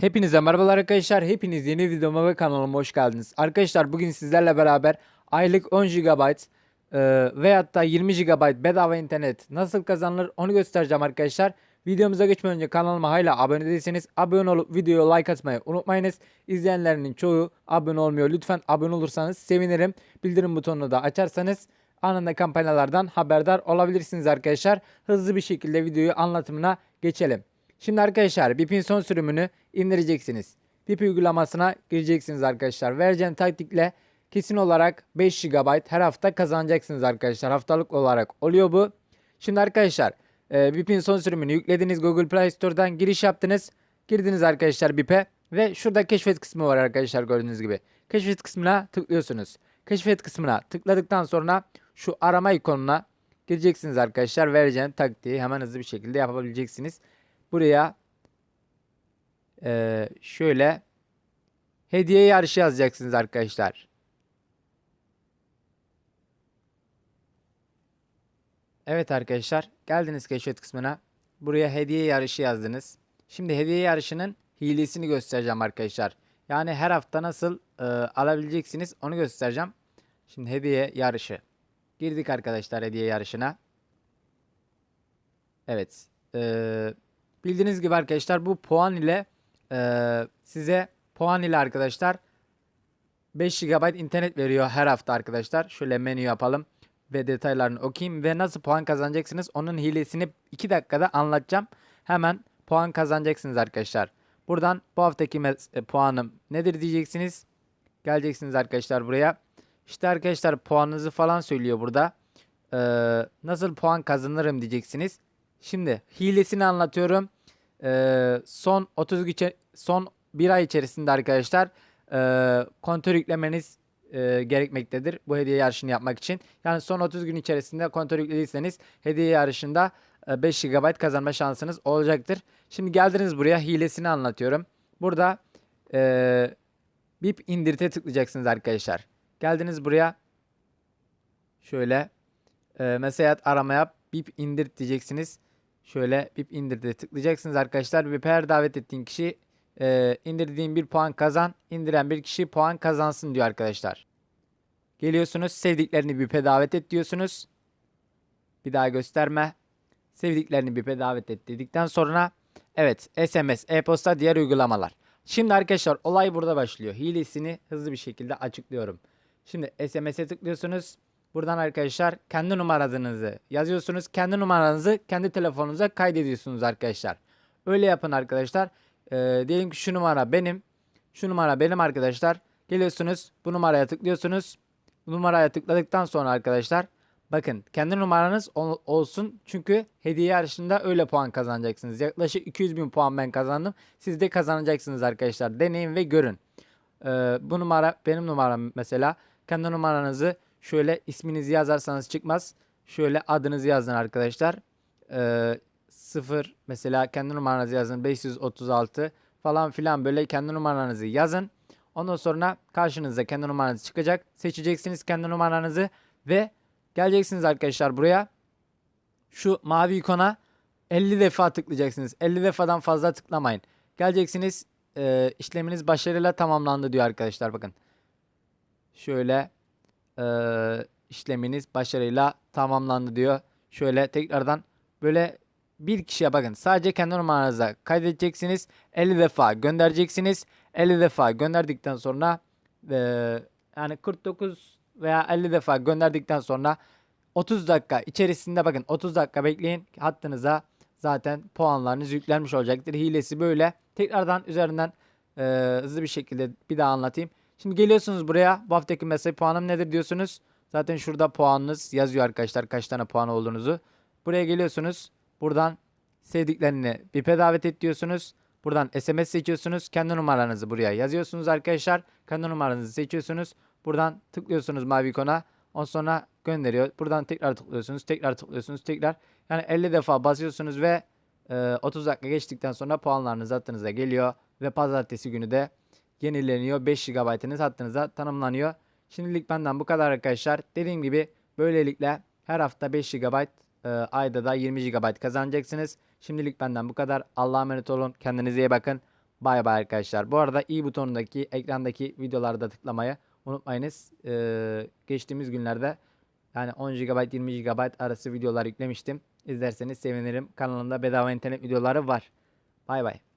Hepinize merhabalar arkadaşlar. Hepiniz yeni videoma ve kanalıma hoş geldiniz. Arkadaşlar bugün sizlerle beraber aylık 10 GB e, veyahut da 20 GB bedava internet nasıl kazanılır onu göstereceğim arkadaşlar. Videomuza geçmeden önce kanalıma hala abone değilseniz abone olup videoya like atmayı unutmayınız. İzleyenlerin çoğu abone olmuyor. Lütfen abone olursanız sevinirim. Bildirim butonunu da açarsanız anında kampanyalardan haberdar olabilirsiniz arkadaşlar. Hızlı bir şekilde videoyu anlatımına geçelim. Şimdi arkadaşlar BIP'in son sürümünü indireceksiniz. BIP uygulamasına gireceksiniz arkadaşlar. Vereceğim taktikle kesin olarak 5 GB her hafta kazanacaksınız arkadaşlar. Haftalık olarak oluyor bu. Şimdi arkadaşlar e, BIP'in son sürümünü yüklediniz. Google Play Store'dan giriş yaptınız. Girdiniz arkadaşlar BIP'e ve şurada keşfet kısmı var arkadaşlar gördüğünüz gibi. Keşfet kısmına tıklıyorsunuz. Keşfet kısmına tıkladıktan sonra şu arama ikonuna gireceksiniz arkadaşlar. Vereceğim taktiği hemen hızlı bir şekilde yapabileceksiniz. Buraya eee, şöyle hediye yarışı yazacaksınız arkadaşlar. Evet arkadaşlar geldiniz keşfet kısmına. Buraya hediye yarışı yazdınız. Şimdi hediye yarışının hilesini göstereceğim arkadaşlar. Yani her hafta nasıl eee, alabileceksiniz onu göstereceğim. Şimdi hediye yarışı. Girdik arkadaşlar hediye yarışına. Evet. eee, bildiğiniz gibi arkadaşlar bu puan ile eee, size puan ile arkadaşlar 5 GB internet veriyor her hafta arkadaşlar. Şöyle menü yapalım ve detaylarını okuyayım ve nasıl puan kazanacaksınız onun hilesini 2 dakikada anlatacağım. Hemen puan kazanacaksınız arkadaşlar. Buradan bu haftaki e, puanım nedir diyeceksiniz. Geleceksiniz arkadaşlar buraya. İşte arkadaşlar puanınızı falan söylüyor burada. Ee, nasıl puan kazanırım diyeceksiniz. Şimdi hilesini anlatıyorum. Ee, son 30 geçe- son bir ay içerisinde arkadaşlar e, kontör yüklemeniz e, gerekmektedir bu hediye yarışını yapmak için. Yani son 30 gün içerisinde kontör yüklediyseniz hediye yarışında e, 5 GB kazanma şansınız olacaktır. Şimdi geldiniz buraya hilesini anlatıyorum. Burada e, BIP indirte tıklayacaksınız arkadaşlar. Geldiniz buraya şöyle e, mesela aramaya BIP indir diyeceksiniz. Şöyle BIP indirde tıklayacaksınız arkadaşlar. BIP her davet ettiğin kişi e, indirdiğin bir puan kazan. indiren bir kişi puan kazansın diyor arkadaşlar. Geliyorsunuz sevdiklerini BIP'e davet et diyorsunuz. Bir daha gösterme. Sevdiklerini BIP'e davet et dedikten sonra evet SMS, e-posta diğer uygulamalar. Şimdi arkadaşlar olay burada başlıyor. Hilesini hızlı bir şekilde açıklıyorum. Şimdi SMS'e tıklıyorsunuz. Buradan arkadaşlar kendi numaranızı yazıyorsunuz. Kendi numaranızı kendi telefonunuza kaydediyorsunuz arkadaşlar. Öyle yapın arkadaşlar. Ee, diyelim ki şu numara benim. Şu numara benim arkadaşlar. Geliyorsunuz bu numaraya tıklıyorsunuz. Bu numaraya tıkladıktan sonra arkadaşlar bakın kendi numaranız ol- olsun. Çünkü hediye yarışında öyle puan kazanacaksınız. Yaklaşık 200 bin puan ben kazandım. Siz de kazanacaksınız arkadaşlar. Deneyin ve görün. Ee, bu numara benim numaram mesela. Kendi numaranızı şöyle isminizi yazarsanız çıkmaz. Şöyle adınızı yazın arkadaşlar. Ee, 0 mesela kendi numaranızı yazın 536 falan filan böyle kendi numaranızı yazın. Ondan sonra karşınıza kendi numaranız çıkacak. Seçeceksiniz kendi numaranızı ve geleceksiniz arkadaşlar buraya. Şu mavi ikona 50 defa tıklayacaksınız. 50 defadan fazla tıklamayın. Geleceksiniz e, işleminiz başarıyla tamamlandı diyor arkadaşlar bakın. Şöyle e, işleminiz başarıyla tamamlandı diyor. Şöyle tekrardan böyle bir kişiye bakın. Sadece kendi numaranıza kaydedeceksiniz. 50 defa göndereceksiniz. 50 defa gönderdikten sonra e, yani 49 veya 50 defa gönderdikten sonra 30 dakika içerisinde bakın 30 dakika bekleyin. Hattınıza zaten puanlarınız yüklenmiş olacaktır. Hilesi böyle. Tekrardan üzerinden e, hızlı bir şekilde bir daha anlatayım. Şimdi geliyorsunuz buraya. Bu haftaki mesai puanım nedir diyorsunuz. Zaten şurada puanınız yazıyor arkadaşlar kaç tane puan olduğunuzu. Buraya geliyorsunuz. Buradan sevdiklerini BIP'e davet et diyorsunuz. Buradan SMS seçiyorsunuz. Kendi numaranızı buraya yazıyorsunuz arkadaşlar. Kendi numaranızı seçiyorsunuz. Buradan tıklıyorsunuz mavi ikona. Ondan sonra gönderiyor. Buradan tekrar tıklıyorsunuz. Tekrar tıklıyorsunuz. Tekrar. Yani 50 defa basıyorsunuz ve e, 30 dakika geçtikten sonra puanlarınız hattınıza geliyor. Ve pazartesi günü de yenileniyor. 5 GB'iniz hattınıza tanımlanıyor. Şimdilik benden bu kadar arkadaşlar. Dediğim gibi böylelikle her hafta 5 GB e, ayda da 20 GB kazanacaksınız. Şimdilik benden bu kadar. Allah'a emanet olun. Kendinize iyi bakın. Bay bay arkadaşlar. Bu arada i butonundaki ekrandaki videolarda tıklamayı unutmayınız. E, geçtiğimiz günlerde yani 10 GB 20 GB arası videolar yüklemiştim. İzlerseniz sevinirim. Kanalımda bedava internet videoları var. Bay bay.